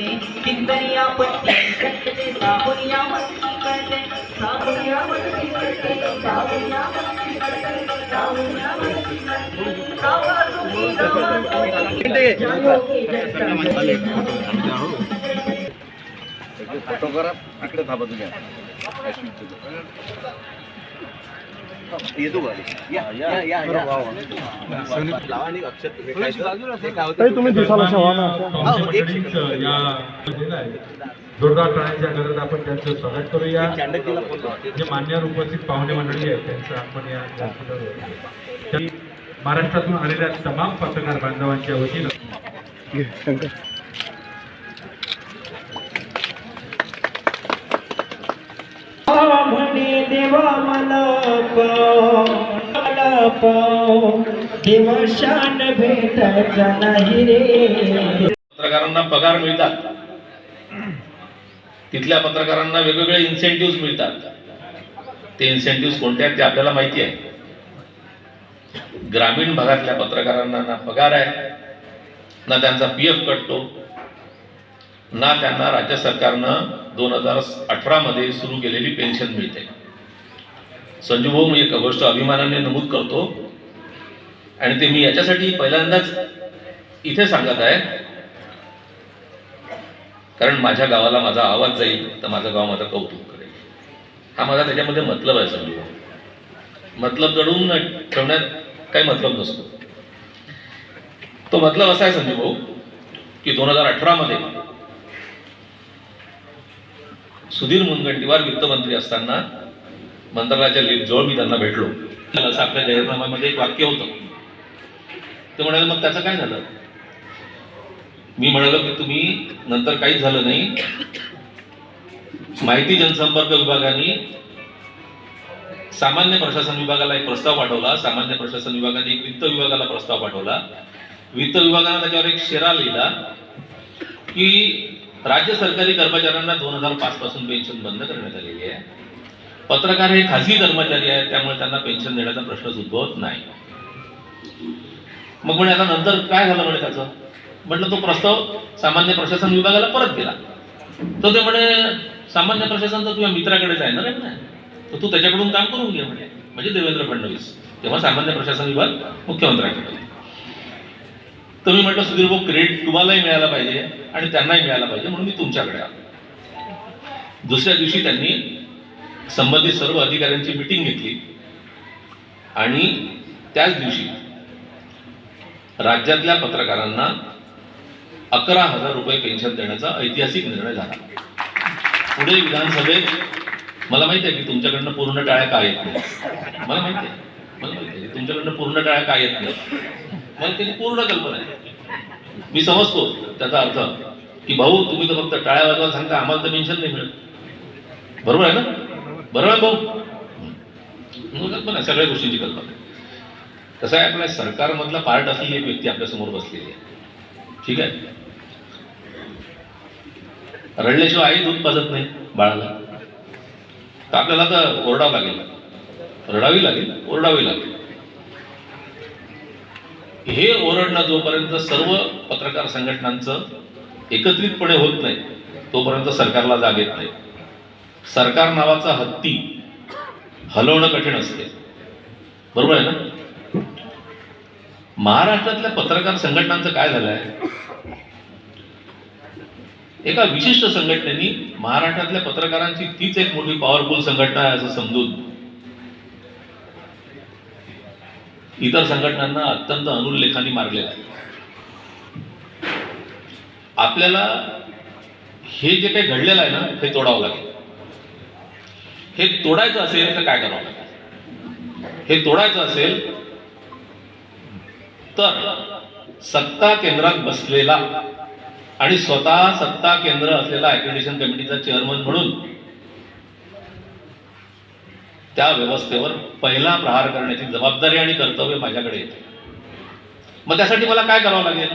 करते. किंदरिया पट्टी करते साबुनिया मस्ती करते साबुनिया मस्ती करते साबुनिया मस्ती करते साबुनिया मस्ती करते गावा तुम्ही गावा फोटो करा इकडे थांबा तुम्ही येतो का या या या या लावा आणि अक्षत? तुम्ही दिसायला. जोरदार टाळ्यांच्या गरज आपण त्यांचं स्वागत करूया. जे मान्यवर उपस्थित पाहुणे मंडळी आहेत त्यांचं आपण या व्यासपीठावर महाराष्ट्रातून आलेल्या तमाम पत्रकार बांधवांच्या वतीनं देवा मला पाव भेटायचा नाही रे पत्रकारांना पगार मिळतात. तिथल्या पत्रकारांना वेगवेगळे इन्सेंटिव्ह मिळतात. ते इन्सेंटिव्ह कोणते आहेत ते आपल्याला माहिती आहे. ग्रामीण भागातल्या पत्रकारांना ना पगार आहे ना त्यांचा पी एफ कटतो ना त्यांना राज्य सरकारनं दोन हजार अठरामध्ये सुरू केलेली पेन्शन मिळते. संजू भाऊ मी एक गोष्ट अभिमानाने नमूद करतो. आणि ते मी याच्यासाठी पहिल्यांदाच इथे सांगत आहे. कारण माझ्या गावाला माझा आवाज जाईल तर माझं गाव माझं कौतुक करेल. हा माझा त्याच्यामध्ये मतलब आहे समजू मतलब जडून ठेवण्यात काही मतलब नसतो. तो मतलब असा आहे संजू भाऊ की दोन हजार अठरामध्ये सुधीर मुनगंटीवार वित्तमंत्री असताना मंत्रालयाच्या लिफ्ट जवळ मी त्यांना भेटलो. असं आपल्या जाहीरनाम्यामध्ये एक वाक्य होतं. ते म्हणाले मग त्याचं काय झालं? मी म्हणालो की तुम्ही नंतर काहीच झालं नाही. माहिती जनसंपर्क विभागाने सामान्य प्रशासन विभागाला एक प्रस्ताव पाठवला. सामान्य प्रशासन विभागाने एक वित्त विभागाला प्रस्ताव पाठवला. वित्त विभागाने त्याच्यावर एक शेरा लिहिला की राज्य सरकारी कर्मचाऱ्यांना दोन हजार पाच पासून पेन्शन बंद करण्यात आलेली आहे. पत्रकार हे खासगी कर्मचारी आहेत त्यामुळे त्यांना पेन्शन देण्याचा प्रश्नच उद्भवत नाही. मग म्हणे आता नंतर काय झालं म्हणे त्याचं? म्हटलं तो प्रस्ताव सामान्य प्रशासन विभागाला परत गेला. तर ते म्हणे सामान्य प्रशासन तर तुझ्या मित्राकडेच आहे ना रे तर तू त्याच्याकडून काम करून घे म्हणे. म्हणजे देवेंद्र फडणवीस. तेव्हा सामान्य प्रशासन विभाग मुख्यमंत्र्यांकडे तर मी म्हटलं सुधीर भाऊ क्रेडिट तुम्हालाही मिळायला पाहिजे आणि त्यांनाही मिळायला पाहिजे म्हणून मी तुमच्याकडे आलो. दुसऱ्या दिवशी त्यांनी संबंधित सर्व अधिकाऱ्यांची मिटिंग घेतली. आणि त्याच दिवशी राज्यातल्या पत्रकारांना अकरा हजार रुपये पेन्शन देण्याचा ऐतिहासिक निर्णय झाला. पुढे विधानसभेत मला माहिती आहे की तुमच्याकडनं पूर्ण टाळ्या काय येत नाही मला माहिती आहे. मला माहिती आहे तुमच्याकडनं पूर्ण टाळ्या काय येत नाही मला त्याची पूर्ण कल्पना आहे. मी समजतो त्याचा अर्थ की भाऊ तुम्ही तर फक्त टाळ्या वाजवायला सांगता आम्हाला तर पेन्शन नाही मिळत. बरोबर आहे ना? बरोबर भाऊ? मग कल्पना आहे सगळ्या गोष्टींची कल्पना आहे कसं आहे आपल्या सरकारमधला पार्ट असलेली एक व्यक्ती आपल्यासमोर बसलेली आहे. ठीक आहे? रडल्याशिवाय आई दूध पाजत नाही बाळाला. तर आपल्याला तर ओरडावं लागेल. रडावी लागेल ओरडावी लागेल. हे ओरडणं जोपर्यंत सर्व पत्रकार संघटनांचं एकत्रितपणे होत नाही तोपर्यंत सरकारला जाग येत नाही. सरकार नावाचा हत्ती हलवणं कठीण असते. बरोबर आहे ना? महाराष्ट्रातल्या पत्रकार संघटनांचं काय झालं आहे एका विशिष्ट संघटनेनी महाराष्ट्रातल्या पत्रकारांची तीच एक मोठी पॉवरफुल संघटना आहे असं समजून इतर संघटनांना अत्यंत अनुल्लेखाने मारलेलं आहे. आपल्याला हे जे काही घडलेलं आहे ना हे तोडावं लागेल. हे तोडायचं असेल तर काय करावं? लागेल हे तोडायचं असेल तर सत्ता केंद्रात बसलेला आणि स्वतः सत्ता केंद्र असलेला अॅक्रेडिशन कमिटीचा चेअरमन म्हणून त्या व्यवस्थेवर पहिला प्रहार करण्याची जबाबदारी आणि कर्तव्य माझ्याकडे येते. मग त्यासाठी मला काय करावं लागेल?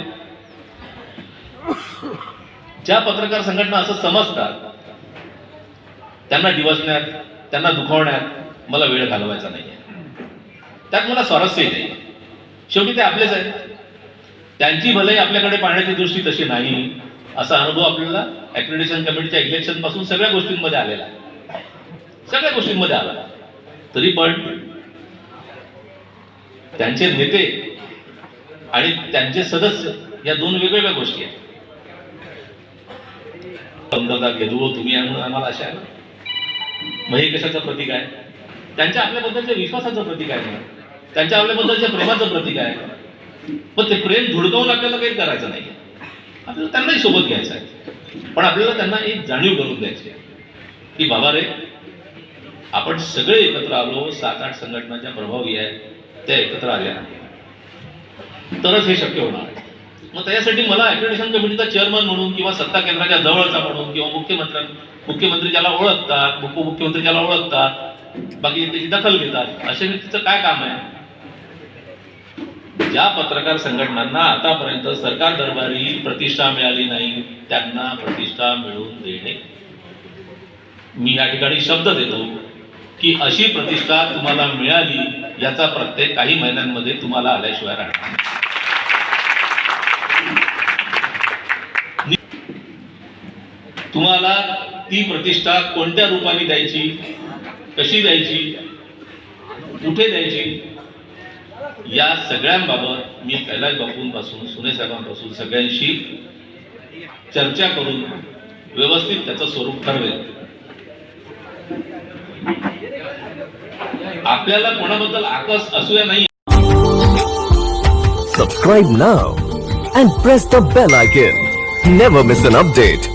ज्या पत्रकार संघटना असं समजतात त्यांना दिवसण्यात त्यांना दुखवण्यात मला वेळ घालवायचा नाही त्यात मला स्वारस्यही नाही. शेवटी ते आपलेच आहेत. त्यांची भले आपल्याकडे पाहण्याची दृष्टी तशी नाही. असा अनुभव आपल्याला अक्रेडिशन कमिटीच्या इलेक्शनपासून सगळ्या गोष्टींमध्ये आलेला आहे. सगळ्या गोष्टींमध्ये आला. तरी पण त्यांचे नेते आणि त्यांचे सदस्य या दोन वेगवेगळ्या गोष्टी आहेत. समजा घेतो तुम्ही म्हणून आम्हाला अशा आहे मग हे कशाचं प्रतीक आहे? त्यांच्या आपल्याबद्दलच्या विश्वासाचं प्रतीक आहे त्यांच्या आपल्याबद्दलच्या प्रेमाचं प्रतीक आहे. पण ते प्रेम धुडकावून आपल्याला काही करायचं नाही. आपल्याला त्यांनाही सोबत घ्यायचं आहे. पण आपल्याला त्यांना एक जाणीव करून द्यायची आहे. की बाबा रे आपण सगळे एकत्र आलो सात आठ संघटनाच्या प्रभावी आहेत त्या एकत्र आल्या. तरच हे शक्य होणार आहे. मग त्याच्यासाठी मला अक्रेडिशन कमिटीचा चेअरमन म्हणून किंवा सत्ता केंद्राच्या जवळचा म्हणून किंवा मुख्यमंत्र्यां मुख्यमंत्री ज्याला ओळखतात उपमुख्यमंत्री ज्याला ओळखतात बाकी त्याची दखल घेतात. अशा व्यक्तीचं काय काम आहे? ज्या पत्रकार संघटनांना आतापर्यंत सरकार दरबारी प्रतिष्ठा मिळाली नाही त्यांना प्रतिष्ठा मिळवून देणे. मी या ठिकाणी शब्द देतो की अशी प्रतिष्ठा तुम्हाला मिळाली याचा प्रत्येक काही महिन्यांमध्ये तुम्हाला आल्याशिवाय राहणार तुम्हाला ती प्रतिष्ठा कोणत्या रूपाने द्यायची? कशी द्यायची? कुठे द्यायची? या सगळ्यांबाबत मी कैलास बापूंपासून सुने साहेबांपासून सगळ्यांशी चर्चा करून व्यवस्थित त्याचं स्वरूप ठरवेल. आपल्याला कोणाबद्दल आकस असूया नाही. Subscribe now and press the bell icon never miss an update